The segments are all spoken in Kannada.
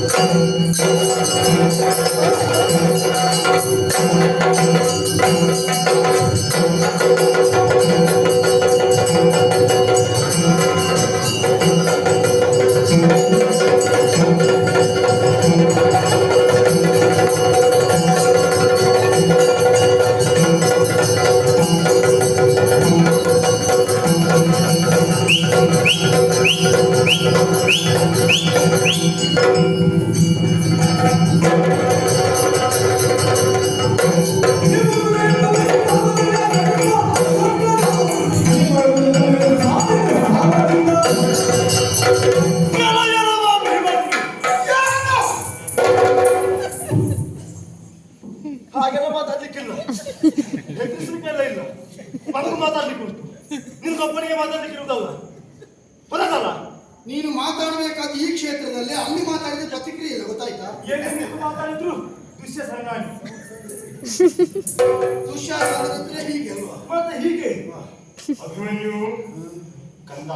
Thank you. ಹಾಗೆಲ್ಲ ಮಾತಾಡ್ಲಿಕ್ಕಿಲ್ಲ ಹೆಂಗಸರಿಗೆಲ್ಲ ಇಲ್ಲ. ಬಂದು ಮಾತಾಡ್ಲಿಕ್ಕೆ ಉಂಟು ನಿನ್ಗೊಬ್ಬನಿಗೆ ಮಾತಾಡ್ಲಿಕ್ಕಿರುವುದಲ್ಲ. ಬರದಲ್ಲ ನೀನು ಮಾತಾಡಬೇಕಾದ ಈ ಕ್ಷೇತ್ರದಲ್ಲಿ ಅಲ್ಲಿ ಮಾತಾಡಿದ ಪ್ರತಿಕ್ರಿಯೆ ಇಲ್ಲ ಗೊತ್ತಾಯ್ತಾ? ಮಾತಾಡಿದ್ರು ದೃಶ್ಯ ಸಂಗಾಣಿ ದುಶ್ಯಾಸನದಿದ್ರೆ ಹೀಗೆ ಅಲ್ವಾ? ಮತ್ತೆ ಹೀಗೆ. ಅಭಿಮನ್ಯು ಕಂದ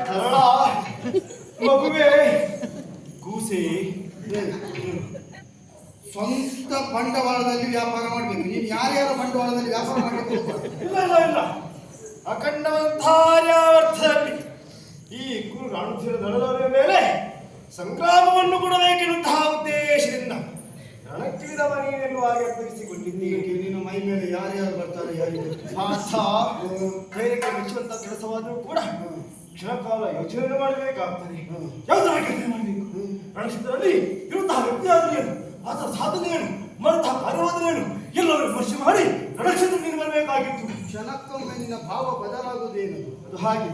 ಕರಳ ಮಗುವೆ ಕೂಸೆ. ಸ್ವಂತ ಬಂಡವಾಳದಲ್ಲಿ ವ್ಯಾಪಾರ ಮಾಡಬೇಕು. ನೀನು ಯಾರ್ಯಾರ ಬಂಡವಾಳದಲ್ಲಿ ವ್ಯಾಪಾರ ಮಾಡಬೇಕು? ಇಲ್ಲ ಇಲ್ಲ ಇಲ್ಲ. ಅಖಂಡವಂತಾರ್ಯಾವರ್ಥದಲ್ಲಿ ಈ ಕುರು ರಾಣುತಿರ ದಳದವರ ಮೇಲೆ ಸಂಗ್ರಾಮವನ್ನು ಕೊಡಬೇಕೆನ್ನುವಂತಹ ಉದ್ದೇಶದಿಂದ ರಣಕ್ಕಿಳಿದವ ನೀನೆಲ್ಲೂ ಹಾಗೆ ಅರ್ಪಿಸಿಕೊಂಡಿದ್ದೀನಿ ನೀನು ನಿನ್ನ ಮೈ ಮೇಲೆ ಯಾರ್ಯಾರು ಬರ್ತಾರೆ ಯಾರಿಗೆ ಕೈಗೆ ಪಾಠ ಧೈರ್ಯಕ್ಕೆ ಮೆಚ್ಚುವಂತ ಕೆಲಸವಾದರೂ ಕೂಡ ಕ್ಷಣಕಾಲ ಯೋಚನೆ ಮಾಡಬೇಕಾಗ್ತದೆ. ಯಾವುದರ ಕೆಲಸ ಮಾಡಬೇಕು. ರಣಕ್ಷೇತ್ರದಲ್ಲಿ ಇರುವಂತಹ ವ್ಯಕ್ತಿಯಾದರೂ ಏನು ಆತ ಸಾಧನೆ ಏನು ಮಾಡುತ್ತಾ ಕಾರ್ಯವಾದನೇನು ಎಲ್ಲರೂ ವಿಮರ್ಶೆ ಮಾಡಿ ರಣಕ್ಷೇತ್ರ ನೀನು ಬರಬೇಕಾಗಿತ್ತು. ಕ್ಷಣಕ್ಕೊಮ್ಮೆ ನಿನ್ನ ಭಾವ ಬದಲಾಗುವುದೇನು? ಅದು ಹಾಗೆ.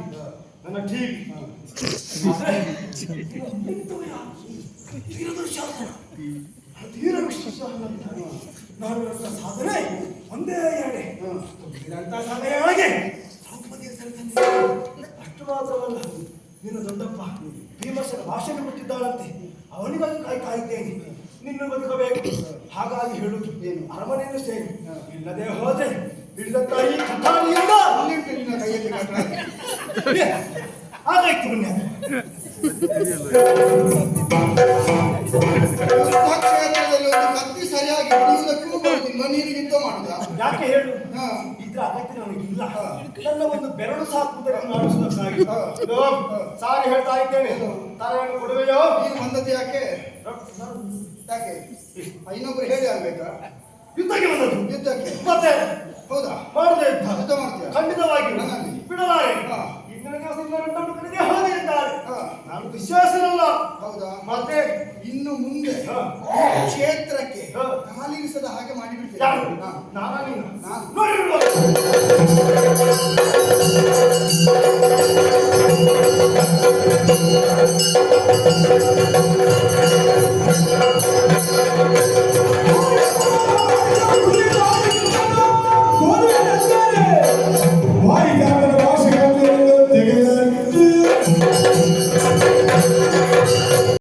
ತೀರ ವಿಶ್ವಾಸ ನಾನು ಸಾಧನೆ ಒಂದೇ ಎರಡೆ. ಇದಂತ ಸಾಧನೆಯೊಳಗೆ ದ್ರೌಪದಿಯ ಅಷ್ಟು ಮಾತ್ರವಲ್ಲ ನಿನ್ನ ದೊಡ್ಡಪ್ಪ ಭೀಮಸನ ಭಾಷಣ ಕೊಟ್ಟಿದ್ದಾಳಂತೆ ಅವನಿಗಾಗಿ ಕಾಯ್ತಾ ಇದ್ದೇನೆ. ನಿನ್ನ ಬದುಕಬೇಕು. ಹಾಗಾಗಿ ಹೇಳುದು ಏನು? ಅರಮನೆಯನ್ನು ಸೇರಿ. ಇಲ್ಲದೆ ಹೋದೆ. ಇಲ್ಲದ ಕಥಾರಿಯಿಂದ ನಿನ್ನ ಕೈಯಲ್ಲಿ ಕಟ್ಟ ಒಂದು ಕತ್ತಿ ಸರಿಯಾಗಿ ಹಿಡಿಯುವುದಕ್ಕೂ ಬರುವುದಿಲ್ಲ ಮಾಡುದ ಯಾಕೆ ಹೇಳು? ಹಾ. ಇದ್ರ ಅಗತ್ಯ ನನಗಿಲ್ಲ ನನ್ನ ಒಂದು ಬೆರಳು ಸಾಕುವುದನ್ನು ಸಾರಿ ಹೇಳ್ತಾ ಇದ್ದೇನೆ. ತಾರೆಯನ್ನು ಕೊಡುವೆಯೋ? ನೀನು ಬಂದದ್ದು ಯಾಕೆ? ಯಾಕೆ? ಇನ್ನೊಬ್ರು ಹೇಳಿ ಆಗ್ಬೇಕಾ? ಯುದ್ಧಕ್ಕೆ ಬಂದದ್ದು. ಯುದ್ಧಕ್ಕೆ. ಮತ್ತೆ ಹೌದಾ? ಮಾಡದೆ. ಯುದ್ಧ ಯುದ್ಧ ಮಾಡ್ತೀಯ? ಖಂಡಿತವಾಗಿ ನನ್ನಲ್ಲಿ? ಬಿಡಲಾರೆ ಹಾ. ಇಂದಿನ ದಿವಸ ಇನ್ನು ಎರಡನ್ನು ಕಡೆಗೆ ಹೋದೆ ಇದ್ದಾರೆ ಹಾ. ನಾನು ವಿಶ್ವಾಸನಲ್ಲ ಹೌದಾ ಮತ್ತೆ ಇನ್ನು ಮುಂದೆ. ಕ್ಷೇತ್ರಕ್ಕೆ. ಕಾಲಿರಿಸದ ಹಾಗೆ ಮಾಡಿಬಿಡ್ತೇನೆ. ನಾನಾ